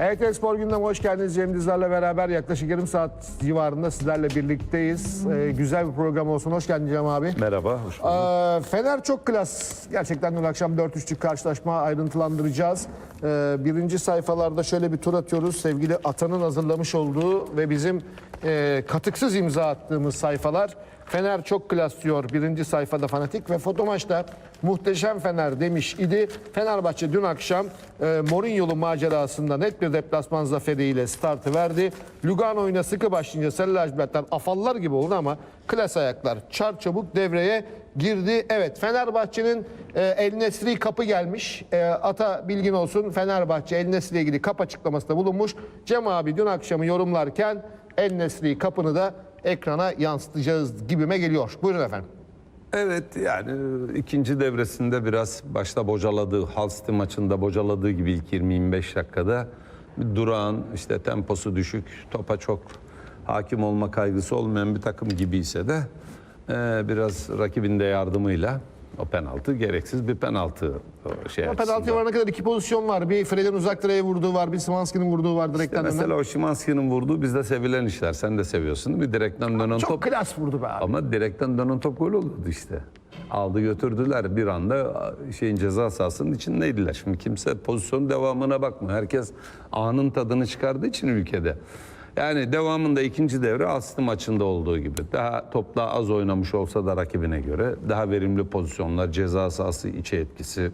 Evet Spor gündeme hoş geldiniz. Cem Dizler'le beraber yaklaşık yarım saat civarında sizlerle birlikteyiz. Ee, güzel bir program olsun. Hoş geldin Cem abi. Merhaba, hoş bulduk. Ee, Fener çok klas. Gerçekten dün akşam 4-3'lük karşılaşma ayrıntılandıracağız. Ee, birinci sayfalarda şöyle bir tur atıyoruz. Sevgili Atan'ın hazırlamış olduğu ve bizim e, katıksız imza attığımız sayfalar. Fener çok klas diyor birinci sayfada fanatik ve fotomaçta muhteşem Fener demiş idi. Fenerbahçe dün akşam e, Mourinho'lu macerasında net bir deplasman zaferiyle startı verdi. Lugano'yla sıkı başlayınca lacivertler afallar gibi oldu ama klas ayaklar çar çabuk devreye girdi. Evet Fenerbahçe'nin e, El Nesri kapı gelmiş. E, Ata bilgin olsun Fenerbahçe El Nesri ile ilgili kap açıklamasında bulunmuş. Cem abi dün akşamı yorumlarken El Nesri kapını da ekrana yansıtacağız gibime geliyor. Buyurun efendim. Evet yani ikinci devresinde biraz başta bocaladığı, City maçında bocaladığı gibi ilk 20-25 dakikada durağan, işte temposu düşük, topa çok hakim olma kaygısı olmayan bir takım gibiyse de e, biraz rakibin de yardımıyla o penaltı gereksiz bir penaltı şey O açısından. penaltıya varana kadar iki pozisyon var. Bir Fred'in uzak direğe vurduğu var. Bir Szymanski'nin vurduğu var direkten dönen. Mesela o Şimanski'nin vurduğu bizde sevilen işler. Sen de seviyorsun. Bir direkten dönen Çok top. klas vurdu be abi. Ama direkten dönen top gol olurdu işte. Aldı götürdüler bir anda şeyin ceza sahasının içindeydiler. Şimdi kimse pozisyon devamına bakmıyor. Herkes anın tadını çıkardığı için ülkede. Yani devamında ikinci devre Aslı maçında olduğu gibi. Daha topla az oynamış olsa da rakibine göre daha verimli pozisyonlar, ceza sahası içe etkisi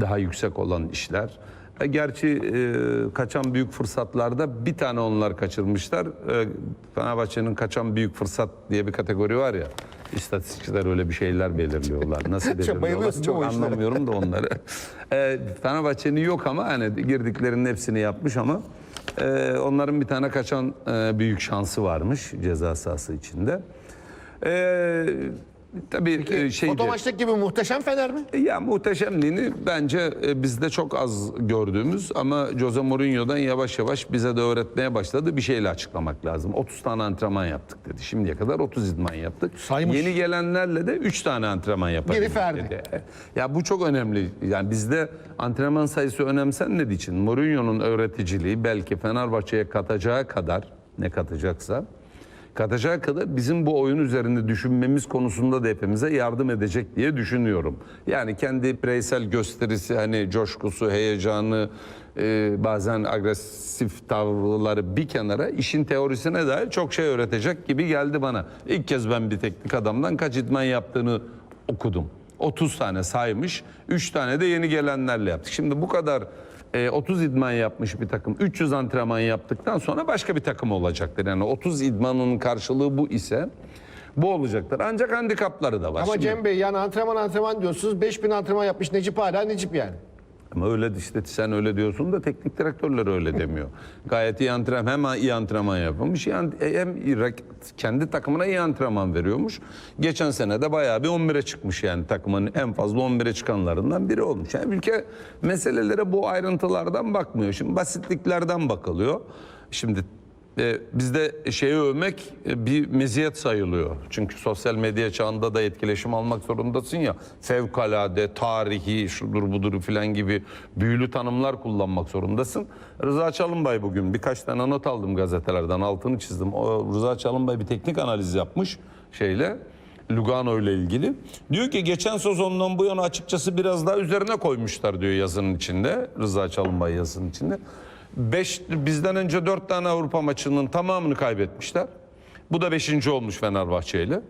daha yüksek olan işler. E, Gerçi e, kaçan büyük fırsatlarda bir tane onlar kaçırmışlar. E, Fenerbahçe'nin kaçan büyük fırsat diye bir kategori var ya. İstatistikçiler öyle bir şeyler belirliyorlar. Nasıl belirliyorlar çok işlere. anlamıyorum da onları. e, Fenerbahçe'nin yok ama hani girdiklerinin hepsini yapmış ama e, onların bir tane kaçan e, büyük şansı varmış ceza sahası içinde. E, tabii e, şeydi. Fotomaçtaki gibi muhteşem Fener mi? Ya muhteşemliğini bence e, bizde çok az gördüğümüz ama Jose Mourinho'dan yavaş yavaş bize de öğretmeye başladı. Bir şeyle açıklamak lazım. 30 tane antrenman yaptık dedi. Şimdiye kadar 30 idman yaptık. Saymış. Yeni gelenlerle de 3 tane antrenman yapabildik Biri Ferdi. dedi. Ya bu çok önemli. Yani bizde antrenman sayısı önemsenmediği için Mourinho'nun öğreticiliği belki Fenerbahçe'ye katacağı kadar ne katacaksa katacağı kadar bizim bu oyun üzerinde düşünmemiz konusunda da hepimize yardım edecek diye düşünüyorum. Yani kendi bireysel gösterisi hani coşkusu, heyecanı, e, bazen agresif tavırları bir kenara işin teorisine dair çok şey öğretecek gibi geldi bana. İlk kez ben bir teknik adamdan kaç idman yaptığını okudum. 30 tane saymış, 3 tane de yeni gelenlerle yaptık. Şimdi bu kadar e, 30 idman yapmış bir takım 300 antrenman yaptıktan sonra başka bir takım olacaktır. Yani 30 idmanın karşılığı bu ise bu olacaktır. Ancak handikapları da var. Ama Şimdi- Cem Bey yani antrenman antrenman diyorsunuz. 5000 antrenman yapmış Necip hala Necip yani. Ama öyle işte sen öyle diyorsun da teknik direktörler öyle demiyor. Gayet iyi antrenman hem iyi antrenman yapılmış hem, hem kendi takımına iyi antrenman veriyormuş. Geçen sene de bayağı bir 11'e çıkmış yani takımın en fazla 11'e çıkanlarından biri olmuş. Yani ülke meselelere bu ayrıntılardan bakmıyor. Şimdi basitliklerden bakılıyor. Şimdi e, bizde şeyi övmek e, bir meziyet sayılıyor. Çünkü sosyal medya çağında da etkileşim almak zorundasın ya. Fevkalade, tarihi, şudur budur filan gibi büyülü tanımlar kullanmak zorundasın. Rıza Çalınbay bugün birkaç tane not aldım gazetelerden altını çizdim. O Rıza Çalınbay bir teknik analiz yapmış şeyle. Lugano ile ilgili. Diyor ki geçen sezondan bu yana açıkçası biraz daha üzerine koymuşlar diyor yazının içinde. Rıza Çalınbay yazının içinde. Beş, bizden önce dört tane Avrupa maçının tamamını kaybetmişler. Bu da beşinci olmuş Fenerbahçe ile.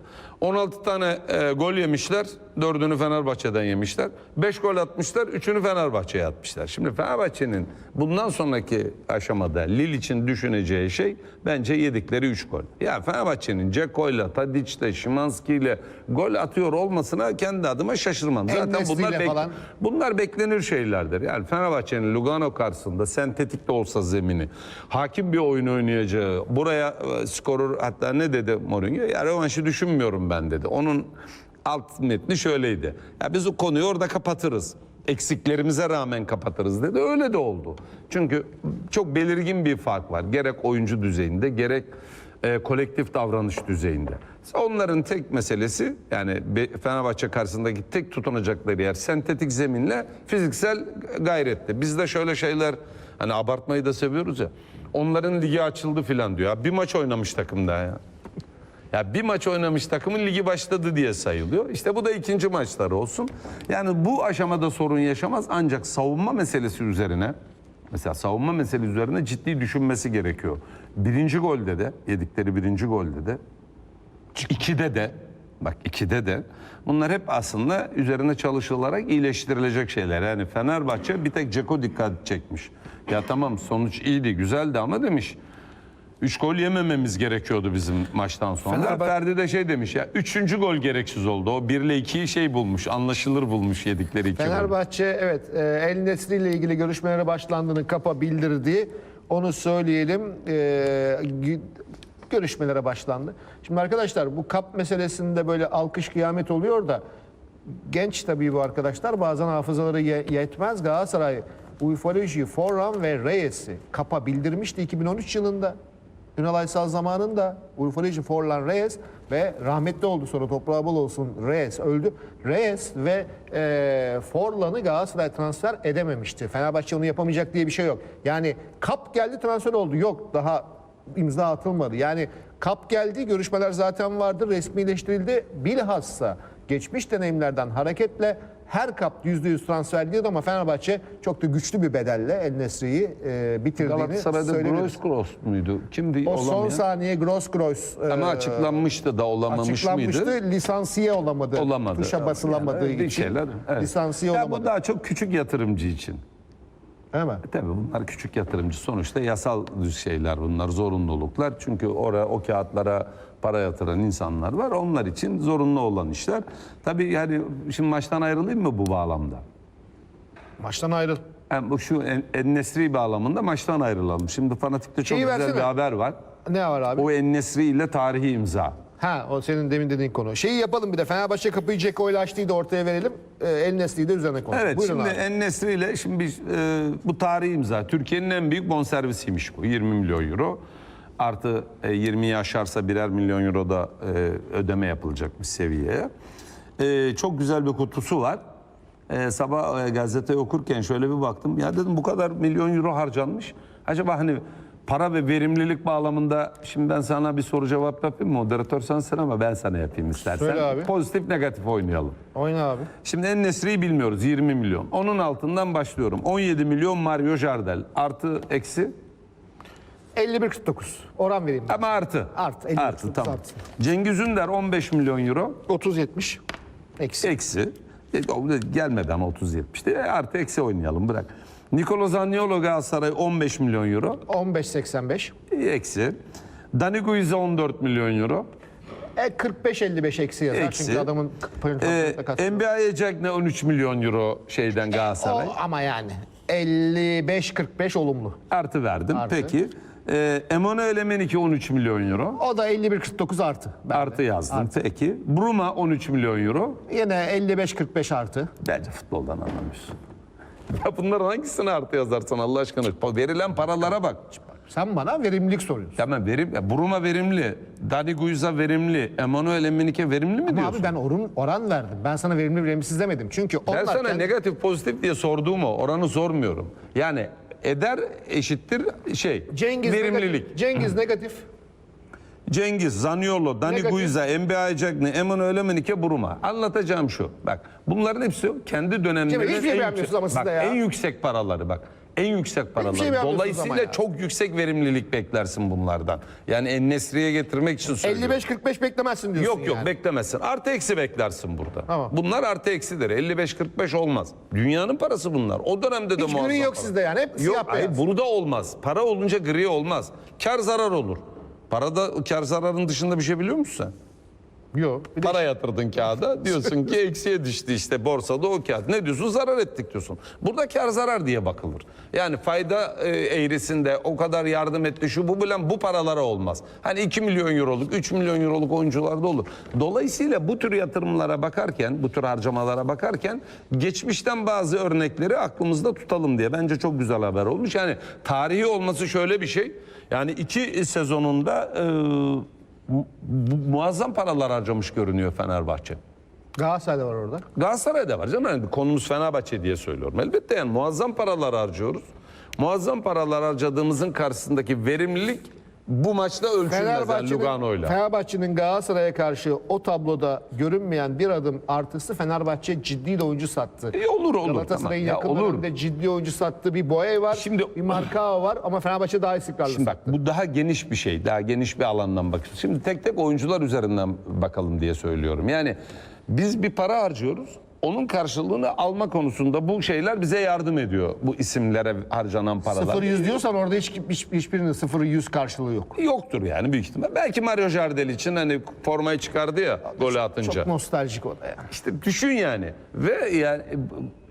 16 tane e, gol yemişler. Dördünü Fenerbahçe'den yemişler. 5 gol atmışlar. Üçünü Fenerbahçe'ye atmışlar. Şimdi Fenerbahçe'nin bundan sonraki aşamada Lille için düşüneceği şey bence yedikleri 3 gol. Ya Fenerbahçe'nin Ceko'yla, Tadic'le, Şimanski'yle gol atıyor olmasına kendi adıma şaşırmam. Zaten En-Nesyri'yle bunlar, bek- falan. bunlar beklenir şeylerdir. Yani Fenerbahçe'nin Lugano karşısında sentetik de olsa zemini, hakim bir oyun oynayacağı, buraya e, skorur hatta ne dedi Mourinho? Ya rövanşı düşünmüyorum ben dedi. Onun alt metni şöyleydi. Ya biz o konuyu orada kapatırız. Eksiklerimize rağmen kapatırız dedi. Öyle de oldu. Çünkü çok belirgin bir fark var. Gerek oyuncu düzeyinde gerek e, kolektif davranış düzeyinde. Onların tek meselesi yani Fenerbahçe karşısındaki tek tutunacakları yer sentetik zeminle fiziksel gayretti. Bizde şöyle şeyler Hani abartmayı da seviyoruz ya. Onların ligi açıldı filan diyor. Bir maç oynamış takım daha ya. Ya bir maç oynamış takımın ligi başladı diye sayılıyor. İşte bu da ikinci maçları olsun. Yani bu aşamada sorun yaşamaz ancak savunma meselesi üzerine mesela savunma meselesi üzerine ciddi düşünmesi gerekiyor. Birinci golde de yedikleri birinci golde de ikide de bak ikide de bunlar hep aslında üzerine çalışılarak iyileştirilecek şeyler. Yani Fenerbahçe bir tek Ceko dikkat çekmiş. Ya tamam sonuç iyiydi güzeldi ama demiş Üç gol yemememiz gerekiyordu bizim maçtan sonra. Fenerbahçe- Ferdi de şey demiş ya. Üçüncü gol gereksiz oldu. O 1 ile 2'yi şey bulmuş. Anlaşılır bulmuş yedikleri iki gol. Fenerbahçe evet e, El Nesri ile ilgili görüşmelere başlandığını kapa bildirdi. Onu söyleyelim. E, gü- görüşmelere başlandı. Şimdi arkadaşlar bu kap meselesinde böyle alkış kıyamet oluyor da genç tabii bu arkadaşlar bazen hafızaları ye- yetmez. Galatasaray Ufoloji, Forran ve Reyes'i kapa bildirmişti 2013 yılında. Ünal Aysal zamanında Ufoloji, Forlan, Reyes ve rahmetli oldu sonra toprağı bol olsun Reyes öldü. Reyes ve e, Forlan'ı Galatasaray transfer edememişti. Fenerbahçe onu yapamayacak diye bir şey yok. Yani kap geldi transfer oldu. Yok daha imza atılmadı. Yani kap geldi görüşmeler zaten vardı resmileştirildi. Bilhassa geçmiş deneyimlerden hareketle her kap %100 transfer diyordu ama Fenerbahçe çok da güçlü bir bedelle El Nesri'yi e, bitirdiğini Galatasaray'da söyleyebiliriz. Gross muydu? Kimdi O son olamayan? saniye Gross Gross e, Ama açıklanmıştı da olamamış açıklanmıştı. mıydı? Lisansiye olamadı. Olamadı. Tuşa basılamadığı Yani için. şeyler, evet. Lisansiye Ya olamadı. bu daha çok küçük yatırımcı için. Değil mi? Tabii bunlar küçük yatırımcı. Sonuçta yasal şeyler bunlar, zorunluluklar. Çünkü oraya o kağıtlara para yatıran insanlar var. Onlar için zorunlu olan işler. Tabii yani şimdi maçtan ayrılayım mı bu bağlamda? Maçtan ayrıl. Yani bu şu en, bağlamında maçtan ayrılalım. Şimdi Fanatik'te çok Şeyi güzel versene. bir haber var. Ne var abi? O En-Nesri ile tarihi imza. Ha o senin demin dediğin konu. Şeyi yapalım bir de Fenerbahçe kapıyı Ceko ile açtıydı ortaya verelim. E, El Nesli'yi de üzerine konuşalım. Evet Buyurun şimdi abi. En-Nesri ile şimdi biz, e, bu tarihi imza. Türkiye'nin en büyük bonservisiymiş bu 20 milyon euro. Artı e, 20'yi aşarsa birer milyon euro da e, ödeme yapılacak bir seviyeye. E, çok güzel bir kutusu var. E, sabah e, gazeteyi okurken şöyle bir baktım. Ya dedim bu kadar milyon euro harcanmış. Acaba hani para ve verimlilik bağlamında şimdi ben sana bir soru cevap yapayım mı? Moderatör sensin ama ben sana yapayım istersen. Söyle abi. Pozitif negatif oynayalım. Oyna abi. Şimdi en Nesri'yi bilmiyoruz 20 milyon. Onun altından başlıyorum. 17 milyon Mario Jardel. Artı eksi 51-49. Oran vereyim ben. ama artı. Artı, 50 Artı tamam. artı. Cengiz Ünder 15 milyon euro. 30-70. Eksi. Eksi. Da Gelmeden 30-70'ti. E, artı eksi oynayalım bırak. Nicolo Zaniolo Galatasaray 15 milyon euro. 15-85. E, Eksi. Dani Guiza 14 milyon euro. E 45-55 eksi yazar. Eksi. Çünkü adamın payını E, NBA'ye Cagney 13 milyon euro şeyden Galatasaray. O, ama yani 55-45 olumlu. Artı verdim. Artı. Peki. E, Emanuel Emenike 13 milyon euro. O da 51-49 artı. Ben de. Artı yazdım. Peki. Bruma 13 milyon euro. Yine 55-45 artı. Bence futboldan anlamıyorsun. Ya bunların hangisini artı yazarsan Allah aşkına? Verilen paralara bak. Sen bana verimlilik soruyorsun. Tamam verim, ya Bruma verimli, Dani Guiza verimli, Emanuel Emenike verimli mi Ama diyorsun? abi ben oran, oran verdim. Ben sana verimli verimsiz demedim. Çünkü ben onlar sana kendi- negatif pozitif diye sorduğum o. Oranı sormuyorum. Yani eder eşittir şey Cengiz verimlilik. negatif. Cengiz negatif. Cengiz, Zaniolo, Dani Negatif. Guiza, NBA Cagney, Emanuel Emenike, Bruma. Anlatacağım şu. Bak bunların hepsi kendi hiçbir şey en, beğenmiyorsunuz ama siz bak, ya. en yüksek paraları bak. En yüksek paraları. şey Dolayısıyla ama çok yüksek verimlilik beklersin bunlardan. Yani En-Nesri'ye getirmek için söylüyorum. 55-45 beklemezsin diyorsun Yok yok yani. beklemezsin. Artı eksi beklersin burada. Tamam. Bunlar artı eksidir. 55-45 olmaz. Dünyanın parası bunlar. O dönemde de Hiç muazzam ürün yok para. sizde yani. Hep Yok siyah hayır, beyaz. burada olmaz. Para olunca gri olmaz. Kar zarar olur. Parada kar zararın dışında bir şey biliyor musun sen? Yok. Bir de Para yatırdın kağıda diyorsun ki eksiye düştü işte borsada o kağıt. Ne diyorsun? Zarar ettik diyorsun. Burada kar zarar diye bakılır. Yani fayda e, eğrisinde o kadar yardım etti şu bu bilen bu paralara olmaz. Hani 2 milyon euroluk 3 milyon euroluk oyuncularda olur. Dolayısıyla bu tür yatırımlara bakarken bu tür harcamalara bakarken geçmişten bazı örnekleri aklımızda tutalım diye. Bence çok güzel haber olmuş. Yani tarihi olması şöyle bir şey. Yani iki sezonunda e, mu- mu- muazzam paralar harcamış görünüyor Fenerbahçe. Galatasaray'da var orada. Galatasaray'da var canım. Yani konumuz Fenerbahçe diye söylüyorum. Elbette yani muazzam paralar harcıyoruz. Muazzam paralar harcadığımızın karşısındaki verimlilik bu maçta ölçülmez yani Fenerbahçe'nin, Lugano'yla. Fenerbahçe'nin Galatasaray'a karşı o tabloda görünmeyen bir adım artısı Fenerbahçe ciddi de oyuncu sattı. E, olur olur. Galatasaray'ın tamam. Ya olur. ciddi oyuncu sattığı bir Boye var, Şimdi- bir Markao var ama Fenerbahçe daha istikrarlı Şimdi bak sattı. bu daha geniş bir şey. Daha geniş bir alandan bakıyoruz. Şimdi tek tek oyuncular üzerinden bakalım diye söylüyorum. Yani biz bir para harcıyoruz. Onun karşılığını alma konusunda bu şeyler bize yardım ediyor. Bu isimlere harcanan paralar. Sıfır yüz diyorsan orada hiç, hiç, hiçbirinin sıfır yüz karşılığı yok. Yoktur yani büyük ihtimal. Belki Mario Jardel için hani formayı çıkardı ya golü atınca. Çok nostaljik o da ya. İşte düşün yani. Ve yani e,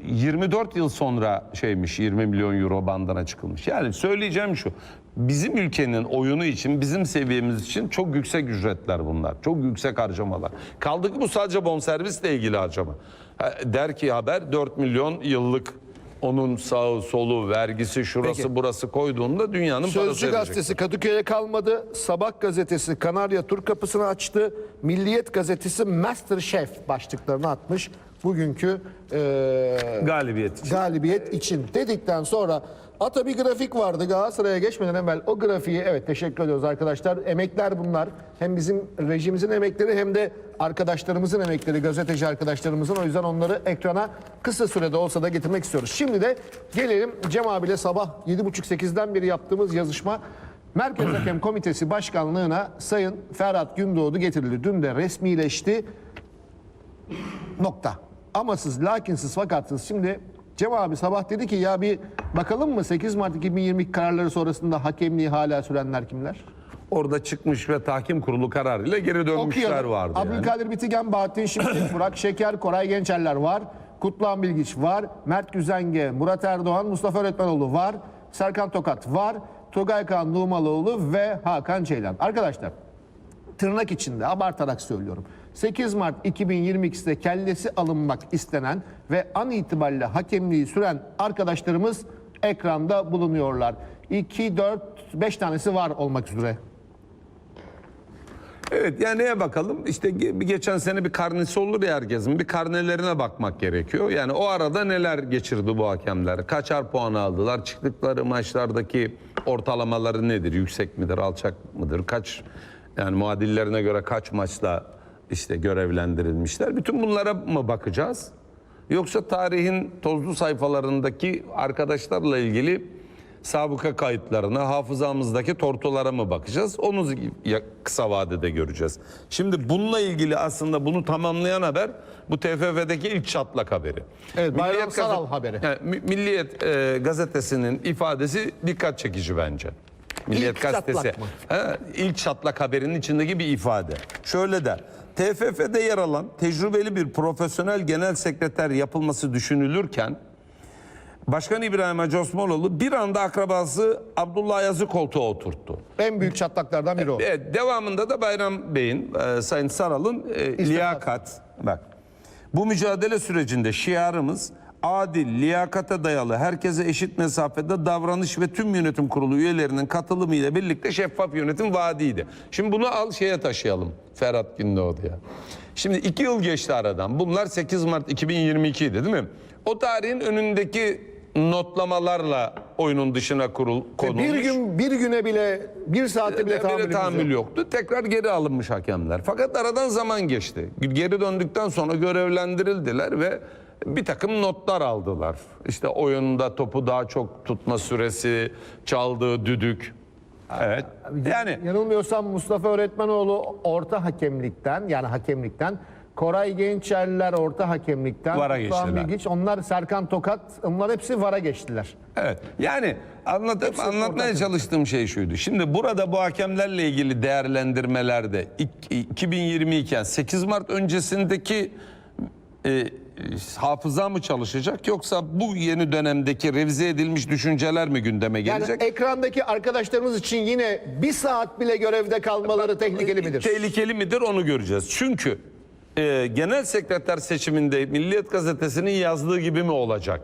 24 yıl sonra şeymiş 20 milyon euro bandına çıkılmış. Yani söyleyeceğim şu. Bizim ülkenin oyunu için, bizim seviyemiz için çok yüksek ücretler bunlar. Çok yüksek harcamalar. Kaldı ki bu sadece bonservisle ilgili harcama. Ha, Der ki haber 4 milyon yıllık onun sağı solu vergisi şurası Peki. burası koyduğunda dünyanın parası Sözcü edecek. gazetesi Kadıköy'e kalmadı. Sabah gazetesi Kanarya tur kapısını açtı. Milliyet gazetesi Master Chef başlıklarını atmış. Bugünkü eee, Galibiyet için. galibiyet için dedikten sonra ata bir grafik vardı Galatasaray'a geçmeden evvel o grafiği evet teşekkür ediyoruz arkadaşlar emekler bunlar hem bizim rejimizin emekleri hem de arkadaşlarımızın emekleri gazeteci arkadaşlarımızın o yüzden onları ekrana kısa sürede olsa da getirmek istiyoruz. Şimdi de gelelim Cem abiyle sabah 7.30-8'den beri yaptığımız yazışma Merkez Hakem Komitesi Başkanlığına Sayın Ferhat Gündoğdu getirildi. Dün de resmileşti. Nokta. Amasız, lakinsiz, fakatsız. Şimdi Cem abi sabah dedi ki ya bir bakalım mı 8 Mart 2022 kararları sonrasında hakemliği hala sürenler kimler? Orada çıkmış ve tahkim kurulu kararıyla geri dönmüşler Okuyalım. vardı yani. Abdülkadir Bitigen, Bahattin Şimşek, Burak Şeker, Koray Gençerler var. Kutluhan Bilgiç var. Mert Güzenge, Murat Erdoğan, Mustafa Öğretmenoğlu var. Serkan Tokat var. Tugay Kaan Numalıoğlu ve Hakan Ceylan. Arkadaşlar tırnak içinde abartarak söylüyorum. 8 Mart 2022'de kellesi alınmak istenen ve an itibariyle hakemliği süren arkadaşlarımız ekranda bulunuyorlar. 2, 4, 5 tanesi var olmak üzere. Evet yani neye bakalım? İşte geçen sene bir karnesi olur ya herkesin. Bir karnelerine bakmak gerekiyor. Yani o arada neler geçirdi bu hakemler? Kaçar puan aldılar? Çıktıkları maçlardaki ortalamaları nedir? Yüksek midir, alçak mıdır? Kaç yani muadillerine göre kaç maçla işte görevlendirilmişler? Bütün bunlara mı bakacağız? Yoksa tarihin tozlu sayfalarındaki arkadaşlarla ilgili sabıka kayıtlarına, hafızamızdaki tortulara mı bakacağız? Onu kısa vadede göreceğiz. Şimdi bununla ilgili aslında bunu tamamlayan haber bu TFF'deki ilk çatlak haberi. Evet, Bayram Saral haberi. Mi- Milliyet e, gazetesinin ifadesi dikkat çekici bence. Milliyet İlk gazetesi. çatlak mı? He, ilk çatlak haberinin içindeki bir ifade. Şöyle der. TFF'de yer alan tecrübeli bir profesyonel genel sekreter yapılması düşünülürken Başkan İbrahim Hacı Osmanoğlu bir anda akrabası Abdullah Yazı koltuğa oturttu. En büyük çatlaklardan biri o. Evet, devamında da Bayram Bey'in, e, Sayın Saral'ın e, liyakat, bak bu mücadele sürecinde şiarımız adil, liyakate dayalı, herkese eşit mesafede davranış ve tüm yönetim kurulu üyelerinin katılımıyla birlikte şeffaf yönetim vaadiydi. Şimdi bunu al şeye taşıyalım Ferhat Gündoğdu'ya. Şimdi iki yıl geçti aradan. Bunlar 8 Mart 2022 idi değil mi? O tarihin önündeki notlamalarla oyunun dışına kurul, konulmuş. Bir gün bir güne bile bir saate bile Bile tahammülümüz tahammül yok. yoktu. Tekrar geri alınmış hakemler. Fakat aradan zaman geçti. Geri döndükten sonra görevlendirildiler ve bir takım notlar aldılar. İşte oyunda topu daha çok tutma süresi, çaldığı düdük. Evet. Yani Yanılmıyorsam Mustafa Öğretmenoğlu orta hakemlikten yani hakemlikten Koray Gençerler orta hakemlikten Vara Kutluhan geçtiler. Bilgiç, onlar Serkan Tokat onlar hepsi VAR'a geçtiler. Evet. Yani anlat, Hepsi anlatmaya çalıştığım şey şuydu. Şimdi burada bu hakemlerle ilgili değerlendirmelerde ik- 2022 yani 8 Mart öncesindeki e, hafıza mı çalışacak yoksa bu yeni dönemdeki revize edilmiş düşünceler mi gündeme Yani gelecek? ekrandaki arkadaşlarımız için yine bir saat bile görevde kalmaları tehlikeli midir? Tehlikeli midir onu göreceğiz. Çünkü e, genel sekreter seçiminde Milliyet Gazetesi'nin yazdığı gibi mi olacak?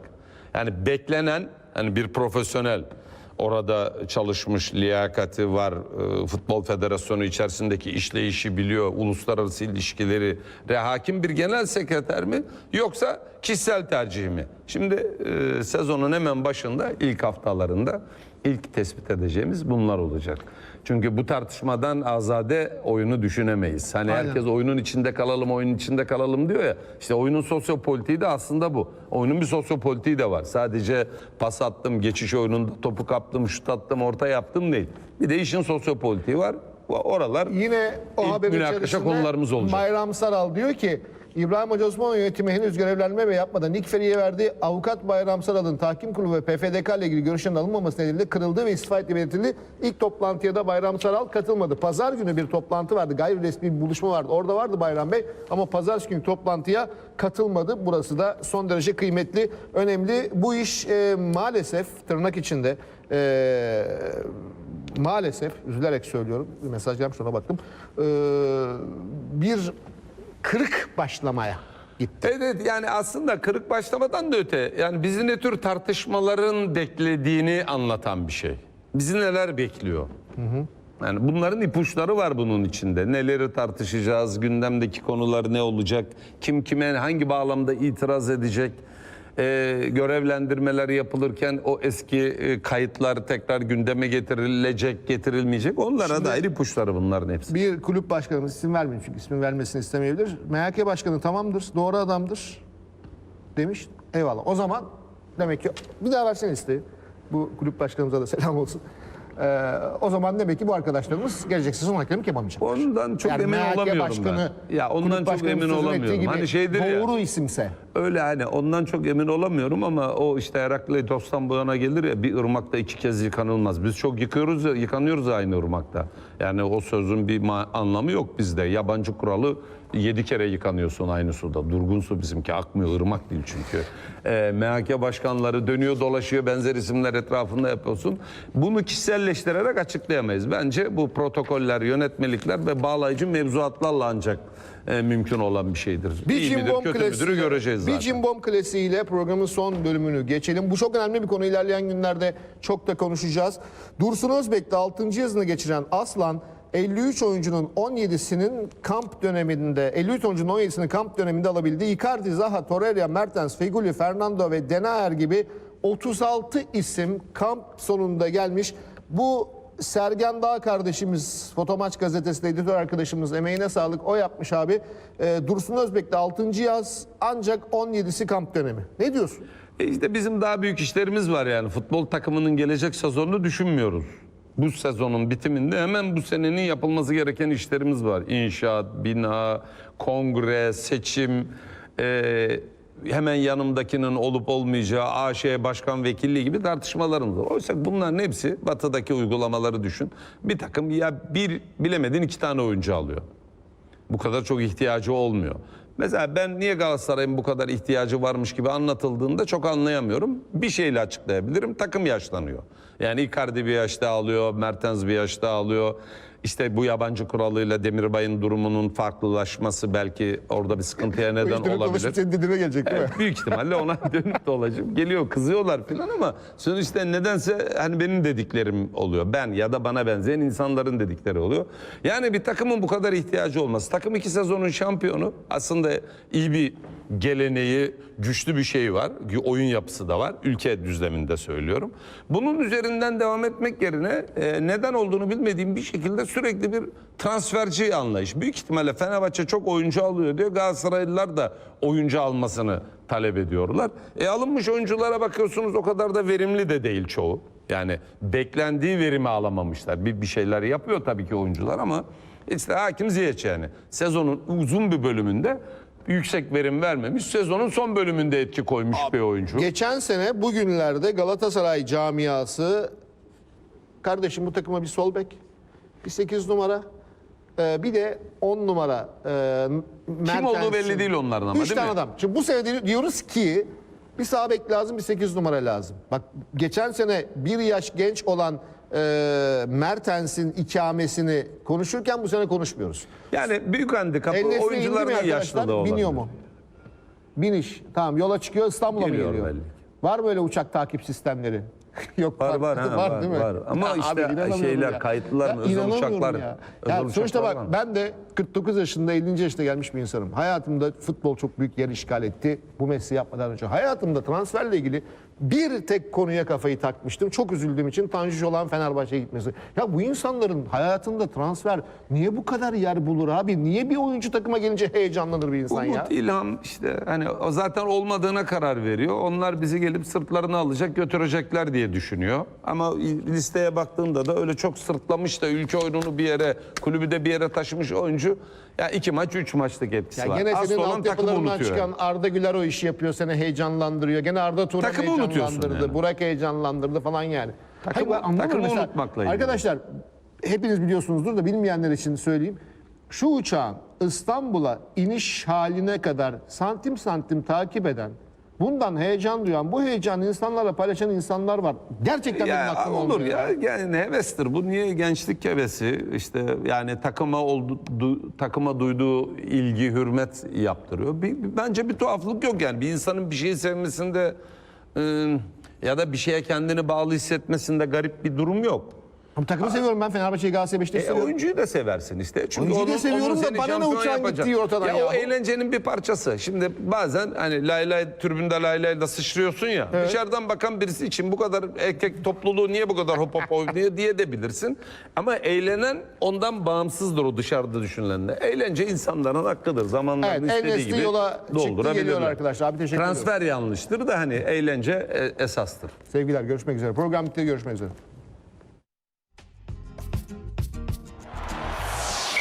Yani beklenen hani bir profesyonel Orada çalışmış liyakati var. Ee, Futbol Federasyonu içerisindeki işleyişi biliyor. Uluslararası ilişkileri hakim bir genel sekreter mi yoksa kişisel tercih mi? Şimdi e, sezonun hemen başında ilk haftalarında ilk tespit edeceğimiz bunlar olacak. Çünkü bu tartışmadan azade oyunu düşünemeyiz. Hani Aynen. herkes oyunun içinde kalalım, oyunun içinde kalalım diyor ya. İşte oyunun sosyopolitiği de aslında bu. Oyunun bir sosyopolitiği de var. Sadece pas attım, geçiş oyununda topu kaptım, şut attım, orta yaptım değil. Bir de işin sosyopolitiği var. Oralar Yine o münakaşa içerisinde konularımız olacak. Bayram Saral diyor ki İbrahim Hoca Osmanlı yönetimi henüz görevlenme ve yapmadan Nick Ferry'e verdiği avukat Bayram Saral'ın tahkim kurulu ve PFDK ile ilgili görüşlerin alınmaması nedeniyle kırıldığı ve istifa ettiği belirtildi. İlk toplantıya da Bayram Saral katılmadı. Pazar günü bir toplantı vardı. Gayri resmi bir buluşma vardı. Orada vardı Bayram Bey ama pazar günü toplantıya katılmadı. Burası da son derece kıymetli, önemli. Bu iş e, maalesef tırnak içinde e, maalesef üzülerek söylüyorum mesaj gelmiş ona baktım Ee, bir kırık başlamaya gitti. Evet yani aslında kırık başlamadan da öte yani bizi ne tür tartışmaların beklediğini anlatan bir şey. Bizi neler bekliyor? Yani bunların ipuçları var bunun içinde. Neleri tartışacağız, gündemdeki konular ne olacak, kim kime hangi bağlamda itiraz edecek, Ee, görevlendirmeler yapılırken o eski e, kayıtlar tekrar gündeme getirilecek, getirilmeyecek. Onlara dair ipuçları bunların hepsi. Bir kulüp başkanımız isim vermeyeyim çünkü ismin vermesini istemeyebilir. MHK başkanı tamamdır, doğru adamdır demiş. Eyvallah. O zaman demek ki bir daha versene listeyi. Bu kulüp başkanımıza da selam olsun. Ee, o zaman demek ki bu arkadaşlarımız gelecek sezon hakemlik yapamayacak. Ondan çok Yani emin MHK olamıyorum başkanı, ben. Ya ondan çok emin olamıyorum. gibi Hani şeydir ya. Doğru isimse. Öyle hani ondan çok emin olamıyorum ama o işte Herakleitos'tan bu yana gelir ya bir ırmakta iki kez yıkanılmaz. Biz çok yıkıyoruz ya, yıkanıyoruz aynı ırmakta. Yani o sözün bir anlamı yok bizde. Yabancı kuralı yedi kere yıkanıyorsun aynı suda. Durgun su bizimki akmıyor ırmak değil çünkü. Ee, MHK başkanları dönüyor dolaşıyor benzer isimler etrafında yapıyorsun. Bunu kişiselleştirerek açıklayamayız. Bence bu protokoller, yönetmelikler ve bağlayıcı mevzuatlarla ancak e, mümkün olan bir şeydir. Bir İyi midir, kötü klasiği. müdürü göreceğiz zaten. Bir cimbom klasiğiyle programın son bölümünü geçelim. Bu çok önemli bir konu. İlerleyen günlerde çok da konuşacağız. Dursun Özbek'te 6. yazını geçiren Aslan 53 oyuncunun 17'sinin kamp döneminde 53 oyuncunun 17'sinin kamp döneminde alabildiği Icardi, Zaha, Torreira, Mertens, Feguli, Fernando ve Denayer gibi 36 isim kamp sonunda gelmiş. Bu Sergen Dağ kardeşimiz, Fotomaç gazetesinde editör arkadaşımız emeğine sağlık o yapmış abi. Ee, Dursun Özbek'te 6. yaz ancak 17'si kamp dönemi. Ne diyorsun? E işte bizim daha büyük işlerimiz var yani. Futbol takımının gelecek sezonunu düşünmüyoruz. Bu sezonun bitiminde hemen bu senenin yapılması gereken işlerimiz var. İnşaat, bina, kongre, seçim, e, hemen yanımdakinin olup olmayacağı AŞ başkan vekilliği gibi tartışmalarımız var. Oysa bunların hepsi batıdaki uygulamaları düşün. Bir takım ya bir bilemedin iki tane oyuncu alıyor. Bu kadar çok ihtiyacı olmuyor. Mesela ben niye Galatasaray'ın bu kadar ihtiyacı varmış gibi anlatıldığında çok anlayamıyorum. Bir şeyle açıklayabilirim. Takım yaşlanıyor. Yani Icardi bir yaşta alıyor, Mertens bir yaşta alıyor. İşte bu yabancı kuralıyla Demirbay'ın durumunun farklılaşması belki orada bir sıkıntıya neden olabilir. senin dediğine gelecek değil mi? Evet, büyük ihtimalle ona dönüp dolaşıp geliyor kızıyorlar falan ama sonuçta nedense hani benim dediklerim oluyor. Ben ya da bana benzeyen insanların dedikleri oluyor. Yani bir takımın bu kadar ihtiyacı olması. Takım iki sezonun şampiyonu aslında iyi bir geleneği, güçlü bir şey var. Oyun yapısı da var. Ülke düzleminde söylüyorum. Bunun üzerinden devam etmek yerine e, neden olduğunu bilmediğim bir şekilde sürekli bir transferci anlayış. Büyük ihtimalle Fenerbahçe çok oyuncu alıyor diyor. Galatasaraylılar da oyuncu almasını talep ediyorlar. E alınmış oyunculara bakıyorsunuz o kadar da verimli de değil çoğu. Yani beklendiği verimi alamamışlar. Bir, bir şeyler yapıyor tabii ki oyuncular ama işte hakim Ziyech yani. Sezonun uzun bir bölümünde yüksek verim vermemiş. Sezonun son bölümünde etki koymuş bir oyuncu. Geçen sene bugünlerde Galatasaray camiası kardeşim bu takıma bir sol bek, bir 8 numara, e, bir de 10 numara e, Kim olduğu belli değil onların ama Üç değil tane mi? adam. Şimdi bu sene di- diyoruz ki bir sağ bek lazım, bir 8 numara lazım. Bak geçen sene bir yaş genç olan e, Mertens'in ikamesini konuşurken bu sene konuşmuyoruz. Yani büyük handikapı indi mi oyuncuların arkadaşlar? yaşlılığı olabilir. Biniyor mu? Biniş. Tamam yola çıkıyor İstanbul'a mı Geliyor geliyor? belli. Var mı öyle uçak takip sistemleri? Yok Var, var, ha, var, değil mi? var. Ama işte inanamıyorum şeyler, kayıtlılar, özel inanamıyorum uçaklar, Ya. özel Ya sonuçta bak var. ben de 49 yaşında 50. yaşında gelmiş bir insanım. Hayatımda futbol çok büyük yer işgal etti. Bu mesleği yapmadan önce. Hayatımda transferle ilgili bir tek konuya kafayı takmıştım. Çok üzüldüğüm için Tanju olan Fenerbahçe'ye gitmesi. Ya bu insanların hayatında transfer niye bu kadar yer bulur abi? Niye bir oyuncu takıma gelince heyecanlanır bir insan ya? Umut, ilham işte hani o zaten olmadığına karar veriyor. Onlar bizi gelip sırtlarını alacak götürecekler diye düşünüyor. Ama listeye baktığında da öyle çok sırtlamış da ülke oyununu bir yere, kulübü de bir yere taşımış oyuncu. Ya iki maç, üç maçlık etkisi Ya var. gene senin altyapılarından çıkan Arda Güler o işi yapıyor. Seni heyecanlandırıyor. Gene Arda Turan Takımı heyecanlandırdı. yani. Burak heyecanlandırdı falan yani. Takımı- Hayır, takımı mesela. unutmakla ilgili. Arkadaşlar hepiniz biliyorsunuzdur da bilmeyenler için söyleyeyim. Şu uçağın İstanbul'a iniş haline kadar santim santim takip eden Bundan heyecan duyan, bu heyecanı insanlarla paylaşan insanlar var. Gerçekten benim Ya aklım olur olmuyor ya. Yani hevestir. Bu niye gençlik hevesi? İşte yani takıma oldu, du- takıma duyduğu ilgi, hürmet yaptırıyor. Bir, bence bir tuhaflık yok yani. Bir insanın bir şeyi sevmesinde ıı, ya da bir şeye kendini bağlı hissetmesinde garip bir durum yok. Ama takımı seviyorum ben Fenerbahçe'yi Galatasaray Beşiktaş'ı E, seviyorum. oyuncuyu da seversin işte. Çünkü Oyuncuyu da seviyorum da seni bana ne şampiyon uçağın yapacak. gittiği ortadan ya. ya. o eğlencenin bir parçası. Şimdi bazen hani lay lay tribünde lay lay da sıçrıyorsun ya. Dışarıdan bakan birisi için bu kadar erkek topluluğu niye bu kadar hop hop oynuyor diye de bilirsin. Ama eğlenen ondan bağımsızdır o dışarıda düşünülenle. Eğlence insanların hakkıdır. Zamanların Evet, istediği Enes'li gibi yola çıktı doldurabilirler. arkadaşlar. Abi teşekkür ediyorum. Transfer yanlıştır da hani eğlence e, esastır. Sevgiler görüşmek üzere. Program bitti görüşmek üzere.